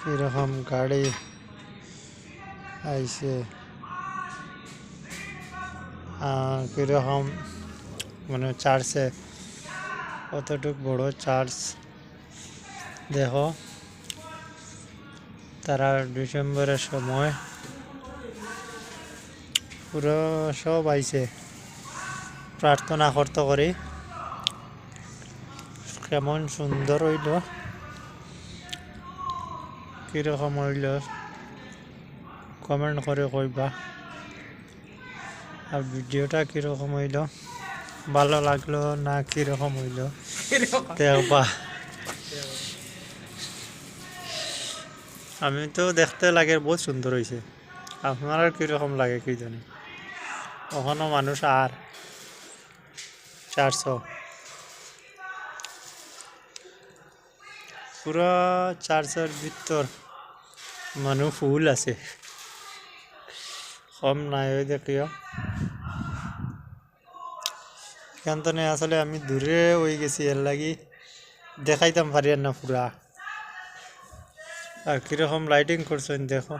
কীরকম গাড়ি আইছে। কীরকম মানে চার্চে কতটুক বড় চার্চ দেখো, তারা ডিসেম্বরের সময় পুরো সব আইছে। প্রার্থনা করতে করি। কেমন সুন্দর হইল। কীরকম হইল? কমেন্ট করে কইবা। আর ভিডিওটা কীরকম হইল? ভালো লাগল না কীরকম হইল? দেখবা। আমি তো দেখতে লাগে বহুত সুন্দর হয়েছে আপনার আর কীরকম লাগে কি জানি ওখানে মানুষ আর চারশো। পুরো চার্চের ভিতর মানুষ ফুল আছে। কম নাই ওই দেখিও এখান তো আসলে আমি দূরে হয়ে গেছি এর লাগি দেখাইতাম পারি না পুরা আর কীরকম লাইটিং করছেন দেখো।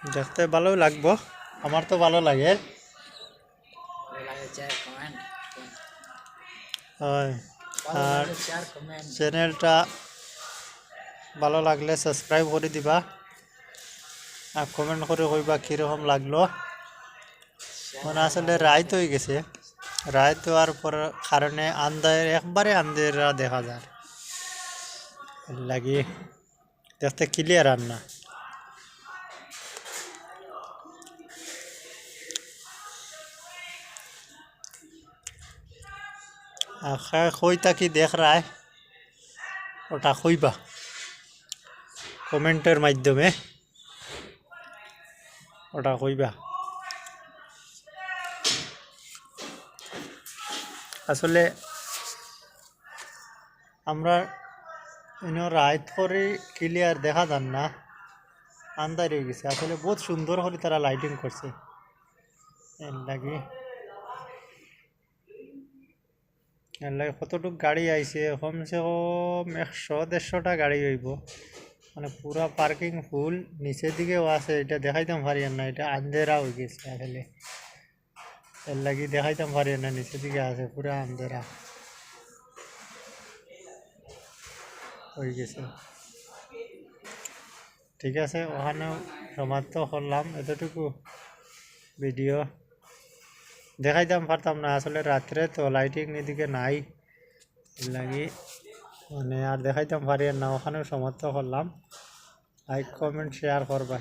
দেখতে ভালো লাগবো আমার তো ভালো লাগে। হয়। আর চ্যানেলটা ভালো লাগলে সাবস্ক্রাইব করে দিবা। আর কমেন্ট করে কইবা কীরকম লাগল। মানে আসলে রাইত হয়ে গেছে। রাইত হওয়ার পর কারণে আন্দার একবারে আন্দেরা দেখা যায়। লাগি, দেখতে ক্লিয়ার আর কইতা কি দেখ রা ওটা কইবা কমেন্টের মাধ্যমে। ওটা কইবা আসলে আমরা রাইত করে ক্লিয়ার দেখা যান না। আন্দার হয়ে গেছে। আসলে বহুত সুন্দর করে তারা লাইটিং করছে। এর লাগে। লাগে কতটুক গাড়ি আইছে কমসে কম একশো দেড়শোটা গাড়ি হইব। মানে পুরা পার্কিং ফুল নিচের দিকেও আছে এটা দেখাইতাম পারি না এটা আন্ধেরা হয়ে গেছে আসলে এর লাগি দেখাইতাম পারি না নিচের দিকে আছে পুরা আন্ধেরা হয়ে গেছে। ঠিক আছে ওখানেও সমাপ্ত করলাম এতটুকু ভিডিও দেখাইতাম পারতাম না। আসলে রাত্রে তো লাইটিং এদিকে নাই। লাগি মানে আর দেখাইতাম পারি না, ওখানেও সমর্থ করলাম। লাইক কমেন্ট শেয়ার করবা।